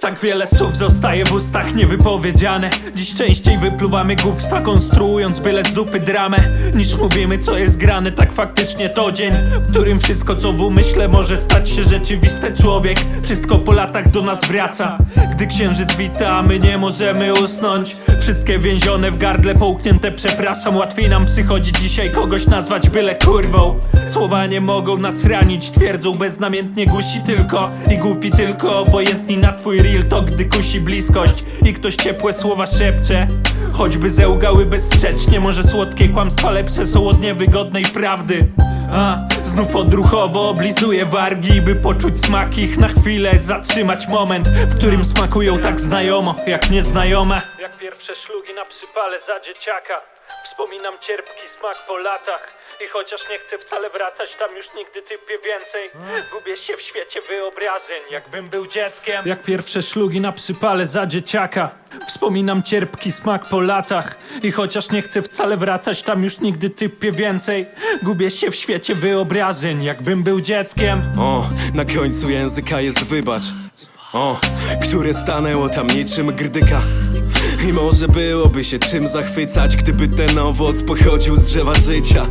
Tak wiele słów zostaje w ustach niewypowiedziane. Dziś częściej wypluwamy głupstwa konstruując byle z dupy dramę Niż mówimy co jest grane, tak faktycznie to dzień W którym wszystko co w umyśle może stać się rzeczywiste. Człowiek, wszystko po latach do nas wraca. Gdy księżyc wita, my nie możemy usnąć. Wszystkie więzione w gardle połknięte przepraszam. Łatwiej nam przychodzi dzisiaj kogoś nazwać byle kurwą. Słowa nie mogą nas ranić, twierdzą beznamiętnie gusi tylko I głupi tylko, obojętni na twój real talk, gdy kusi bliskość I ktoś ciepłe słowa szepcze. Choćby zełgały bezsprzecznie, może słodkie kłamstwa lepsze są od niewygodnej prawdy. A, znów odruchowo oblizuję wargi, by poczuć smak ich na chwilę Zatrzymać moment, w którym smakują tak znajomo, jak nieznajome. Jak pierwsze szlugi na przypale za dzieciaka Wspominam cierpki smak po latach I chociaż nie chcę wcale wracać tam już nigdy typię więcej. Gubię się w świecie wyobrażeń, jakbym był dzieckiem. Jak pierwsze szlugi na przypale za dzieciaka. Wspominam cierpki smak po latach I chociaż nie chcę wcale wracać tam już nigdy typię więcej. Gubię się w świecie wyobrażeń, jakbym był dzieckiem. O, na końcu języka jest wybacz. O, które stanęło tam niczym grdyka i może byłoby się czym zachwycać, gdyby ten owoc pochodził z drzewa życia.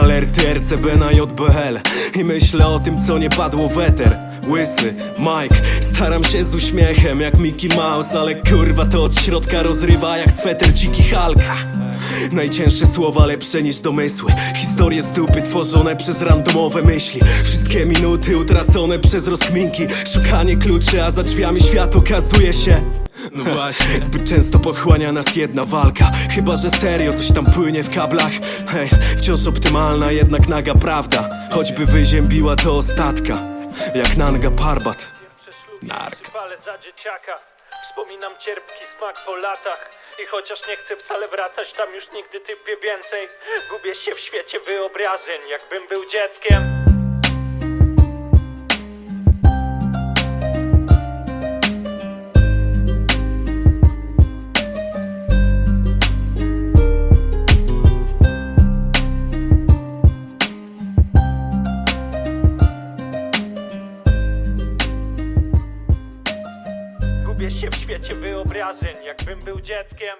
Alerty RCB na JBL I myślę o tym, co nie padło w eter. Łysy, Mike, staram się z uśmiechem jak Mickey Mouse Ale kurwa to od środka rozrywa jak sweter dziki Hulk. Najcięższe słowa lepsze niż domysły. Historie z dupy tworzone przez randomowe myśli. Wszystkie minuty utracone przez rozkminki. Szukanie kluczy, a za drzwiami świat okazuje się no właśnie. Zbyt często pochłania nas jedna walka. Chyba, że serio coś tam płynie w kablach. Hej, wciąż optymalna, jednak naga prawda. Choćby wyziębiła to ostatka. Jak Nanga Parbat. Nark. przypale za dzieciaka. Wspominam cierpki smak po latach. I chociaż nie chcę wcale wracać tam już nigdy typię więcej. Gubię się w świecie wyobrażeń, jakbym był dzieckiem Gubię się w świecie wyobrażeń, jakbym był dzieckiem